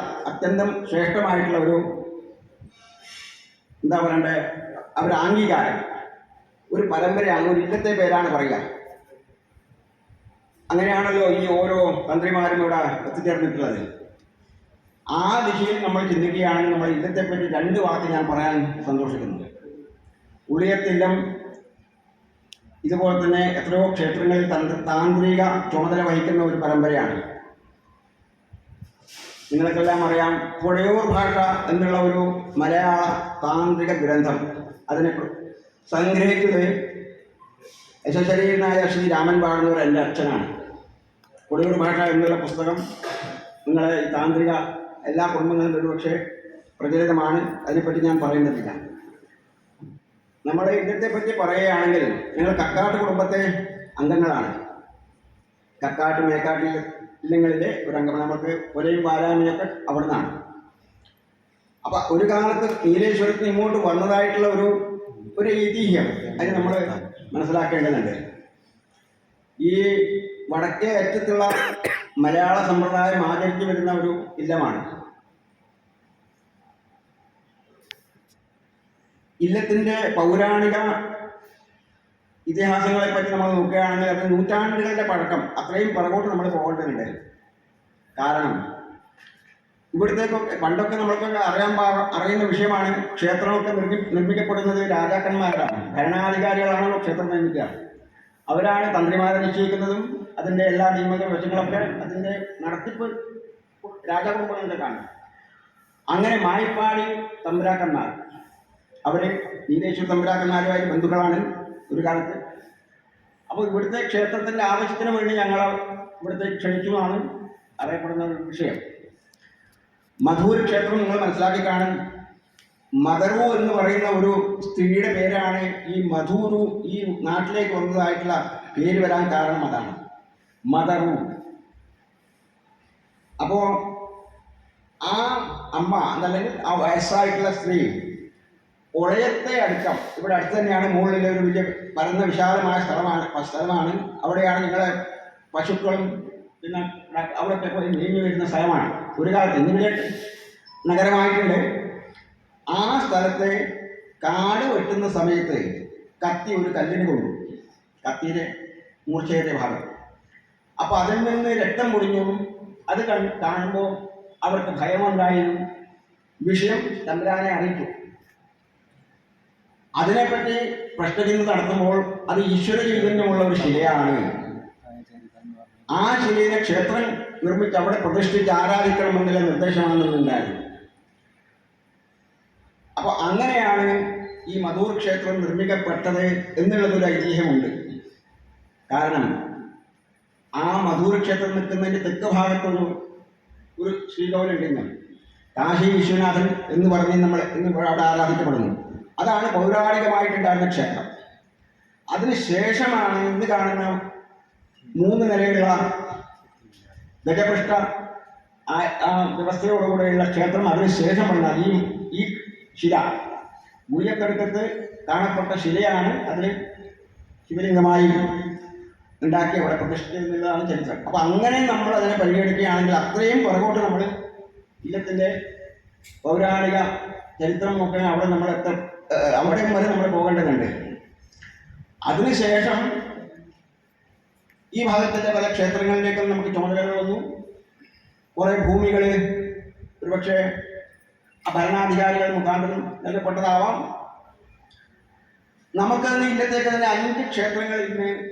അത്യന്തം ശ്രേഷ്ഠമായിട്ടുള്ള ഒരു എന്താ പറയണ്ടേ? അവരുടെ അംഗീകാരം. ഒരു പരമ്പരയാണ് ഒരു ഇല്ലത്തെ പേരാണ് പറയുക. അങ്ങനെയാണല്ലോ ഈ ഓരോ തന്ത്രിമാരും ഇവിടെ എത്തിച്ചേർന്നിട്ടുള്ളത്. ആ ദിശയിൽ നമ്മൾ ചിന്തിക്കുകയാണെങ്കിൽ നമ്മൾ ഇല്ലത്തെ പറ്റി രണ്ട് വാക്ക് ഞാൻ പറയാൻ സന്തോഷിക്കുന്നു ഉളിയത്തില്ലം ഇതുപോലെ തന്നെ എത്രയോ ക്ഷേത്രങ്ങളിൽ തന്ത്രി താന്ത്രിക ചുമതല വഹിക്കുന്ന ഒരു പരമ്പരയാണ്. നിങ്ങൾക്കെല്ലാം അറിയാം പുഴയൂർ ഭാഷ എന്നുള്ള ഒരു മലയാള താന്ത്രിക ഗ്രന്ഥം അതിനെ സംഗ്രഹിച്ചത് യശശരീരനായ ശ്രീ രാമൻ വാഴുന്നവർ എന്റെ അച്ഛനാണ്. പുഴയൂർ ഭാഷ എന്നുള്ള പുസ്തകം നിങ്ങളെ ഈ താന്ത്രിക എല്ലാ കുടുംബങ്ങളിലും ഒരുപക്ഷെ പ്രചലിതമാണ്. അതിനെപ്പറ്റി ഞാൻ പറയുന്നതില്ല. നമ്മുടെ ഇന്നത്തെ പറ്റി പറയുകയാണെങ്കിൽ ഞങ്ങൾ കക്കാട്ട് കുടുംബത്തെ അംഗങ്ങളാണ്. കക്കാട്ട് മേക്കാട്ട് ഇല്ലങ്ങളിലെ ഒരു അംഗം നമുക്ക് ഒരേയും വാരാമിയൊക്കെ അവിടെ നിന്നാണ് അപ്പൊ ഒരു കാലത്ത് നീലേശ്വരത്തിന് ഇങ്ങോട്ട് വന്നതായിട്ടുള്ള ഒരു ഒരു ഐതിഹ്യം അത് നമ്മൾ മനസ്സിലാക്കേണ്ടതുണ്ട്. ഈ വടക്കേ അറ്റത്തുള്ള മലയാള സമ്പ്രദായം ആചരിച്ചു വരുന്ന ഒരു ഇല്ലമാണ്. ഇല്ലത്തിന്റെ പൗരാണിക ഇതിഹാസങ്ങളെ പറ്റി നമ്മൾ നോക്കുകയാണെങ്കിൽ അത് നൂറ്റാണ്ടുകളുടെ പഴക്കം. അത്രയും പുറകോട്ട് നമ്മൾ പോകേണ്ടതുണ്ട്. കാരണം ഇവിടുത്തെ പണ്ടൊക്കെ നമ്മൾക്കൊക്കെ അറിയാൻ അറിയുന്ന വിഷയമാണ് ക്ഷേത്രമൊക്കെ നിർമ്മി നിർമ്മിക്കപ്പെടുന്നത് രാജാക്കന്മാരാണ്. ഭരണാധികാരികളാണല്ലോ ക്ഷേത്രം നിർമ്മിക്കുക. അവരാണ് തന്ത്രിമാരെ നിശ്ചയിക്കുന്നതും അതിന്റെ എല്ലാ നിയമങ്ങളും വശങ്ങളൊക്കെ അതിന്റെ നടത്തിപ്പ് രാജകുടുംബങ്ങളുടെ കാണും. അങ്ങനെ മായപ്പാടി തമ്പുരാക്കന്മാർ. അവർ നീലേശ്വര തമ്പുരാക്കന്മാരുമായി ബന്ധുക്കളാണ്. ഒരു കാലത്ത്. അപ്പോൾ ഇവിടുത്തെ ക്ഷേത്രത്തിന്റെ ആവശ്യത്തിന് വേണ്ടി ഞങ്ങൾ ഇവിടുത്തെ ക്ഷണിച്ചു എന്നാണ് അറിയപ്പെടുന്ന ഒരു വിഷയം. മധൂർ ക്ഷേത്രം നിങ്ങൾ മനസ്സിലാക്കി കാണും. മദറു എന്ന് പറയുന്ന ഒരു സ്ത്രീയുടെ പേരാണ് ഈ മധൂരു ഈ നാട്ടിലേക്ക് വന്നതായിട്ടുള്ള പേര് വരാൻ കാരണം അതാണ്. മദറു അപ്പോൾ ആ അമ്മ അതല്ലെങ്കിൽ ആ വയസ്സായിട്ടുള്ള സ്ത്രീ ഒളയത്തെ അടുക്കം. ഇവിടെ അടുത്ത് തന്നെയാണ് മുകളിലെ ഒരു വലിയ പരന്ന വിശാലമായ സ്ഥലമാണ് സ്ഥലമാണ്. അവിടെയാണ് നിങ്ങളെ പശുക്കളും പിന്നെ അവിടെയൊക്കെ പോയി നീങ്ങി വരുന്ന സ്ഥലമാണ്. ഒരു കാലത്ത് ഇന്നിവിടെ നഗരമായിട്ടുണ്ട്. ആ സ്ഥലത്തെ കാട് വെട്ടുന്ന സമയത്ത് കത്തി ഒരു കല്ലിന് കൊണ്ടു. കത്തിയുടെ മൂർച്ചയുടെ ഭാഗം. അപ്പോൾ അതിൽ നിന്ന് രക്തം പൊടിഞ്ഞു. അത് കാണുമ്പോൾ അവർക്ക് ഭയമുണ്ടായിരുന്നു. വിഷയം തമ്പുരാനെ അറിയിച്ചു. അതിനെപ്പറ്റി പ്രശ്നചിന്ത നടത്തുമ്പോൾ അത് ഈശ്വര ചൈതന്യമുള്ള ഒരു ശിലയാണ്. ആ ശിലയിലെ ക്ഷേത്രം നിർമ്മിച്ച് അവിടെ പ്രതിഷ്ഠിച്ച് ആരാധിക്കണമെന്നുള്ള നിർദ്ദേശമാണെന്നുണ്ടായിരുന്നു അപ്പൊ അങ്ങനെയാണ് ഈ മധൂർ ക്ഷേത്രം നിർമ്മിക്കപ്പെട്ടത് എന്നുള്ളതൊരു ഐതിഹ്യമുണ്ട്. കാരണം ആ മധൂർ ക്ഷേത്രം നിൽക്കുന്നതിന്റെ തെക്ക് ഭാഗത്തൊരു ഒരു ശ്രീകോവിലുണ്ടെന്ന് കാശി വിശ്വനാഥൻ എന്ന് പറഞ്ഞ് നമ്മൾ ഇന്ന് അവിടെ ആരാധിക്കപ്പെടുന്നു. അതാണ് പൗരാണികമായിട്ടുണ്ടായിരുന്ന ക്ഷേത്രം. അതിനുശേഷമാണ് ഇന്ന് കാണുന്ന മൂന്ന് നിലയിലുള്ള ഗജപൃഷ്ഠ വ്യവസ്ഥയോടുകൂടെയുള്ള ക്ഷേത്രം അതിനുശേഷം വന്ന ഈ ഈ ശില. മുയ്യത്തടുക്കത്ത് കാണപ്പെട്ട ശിലയാണ് അതിൽ ശിവലിംഗമായി ഉണ്ടാക്കി അവിടെ പ്രതിഷ്ഠിക്കുന്നതാണ് ചരിത്രം. അപ്പൊ അങ്ങനെ നമ്മൾ അതിനെ പരിഗണിക്കുകയാണെങ്കിൽ അത്രയും പുറകോട്ട് നമ്മൾ ഇല്ലത്തിന്റെ പൗരാണിക ചരിത്രം നോക്കുകയാണെങ്കിൽ അവിടെ നമ്മൾ എത്ര ഏഹ് അവിടെയും വരെ നമ്മൾ പോകേണ്ടതുണ്ട് അതിനുശേഷം ഈ ഭാഗത്തിന്റെ പല ക്ഷേത്രങ്ങളിലേക്കും നമുക്ക് ചുമതലകൾ വന്നു. കുറെ ഭൂമികൾ ഒരുപക്ഷെ ഭരണാധികാരികൾ മുഖാന്തരം നൽകപ്പെട്ടതാവാം. നമുക്ക് ഇന്നത്തേക്ക് തന്നെ അഞ്ച് ക്ഷേത്രങ്ങൾ ഇന്ന്